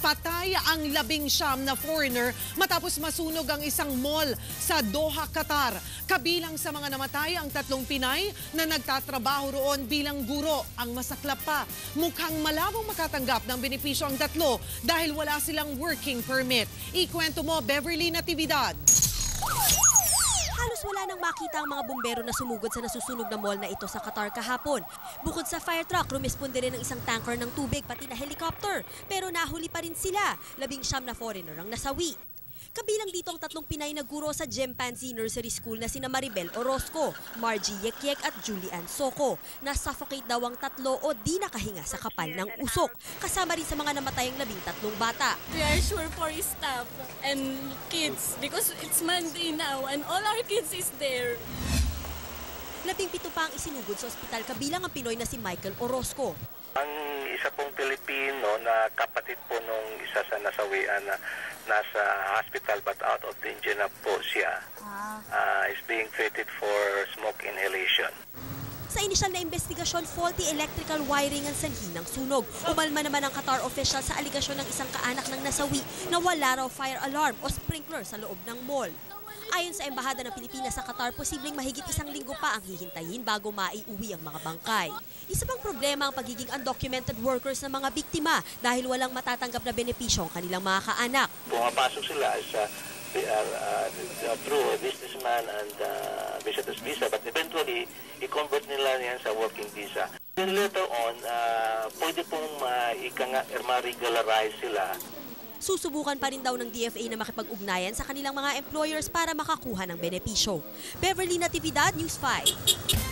Patay ang labing siyam na foreigner matapos masunog ang isang mall sa Doha, Qatar. Kabilang sa mga namatay ang tatlong Pinay na nagtatrabaho roon bilang guro. Ang masaklap pa, mukhang malabong makatanggap ng benepisyo ang tatlo dahil wala silang working permit. Ikwento mo, Beverly Natividad. Halos wala nang makita ang mga bumbero na sumugod sa nasusunog na mall na ito sa Qatar kahapon. Bukod sa fire truck, rumisponde rin ng isang tanker ng tubig pati na helicopter. Pero nahuli pa rin sila. Labing siyam na foreigner ang nasawi. Kabilang dito ang tatlong Pinay na guro sa Chimpanzee Nursery School na sina Maribel Orozco, Margie Yekyek at Julian Soco. Na-suffocate daw ang tatlo o di nakahinga sa kapal ng usok. Kasama rin sa mga namatay ang labing tatlong bata. We are sure for staff and kids because it's Monday now and all our kids is there. Labing pito pa ang isinugod sa ospital kabilang ang Pinoy na si Michael Orozco. Ang isa pong Pilipino na kapatid po nung isa sa nasawian na nasa hospital but out of danger na po siya ah, is being treated for smoke inhalation. Sa inisyal na investigasyon, faulty electrical wiring ang sanhi ng sunog. Umalma naman ang Qatar official sa aligasyon ng isang kaanak ng nasawi na wala raw fire alarm o sprinkler sa loob ng mall. Ayon sa Embahada ng Pilipinas sa Qatar, posibleng mahigit isang linggo pa ang hihintayin bago maiuwi ang mga bangkay. Isa pang problema ang pagiging undocumented workers ng mga biktima dahil walang matatanggap na benepisyo ang kanilang mga kaanak. Pumapasok sila as uh, they are, uh, through a businessman and uh, visitor's visa but eventually i-convert nila yan sa working visa. Then later on, uh, pwede pong uh, ma-regularize sila Susubukan pa rin daw ng DFA na makipag-ugnayan sa kanilang mga employers para makakuha ng benepisyo. Beverly Natividad, News 5.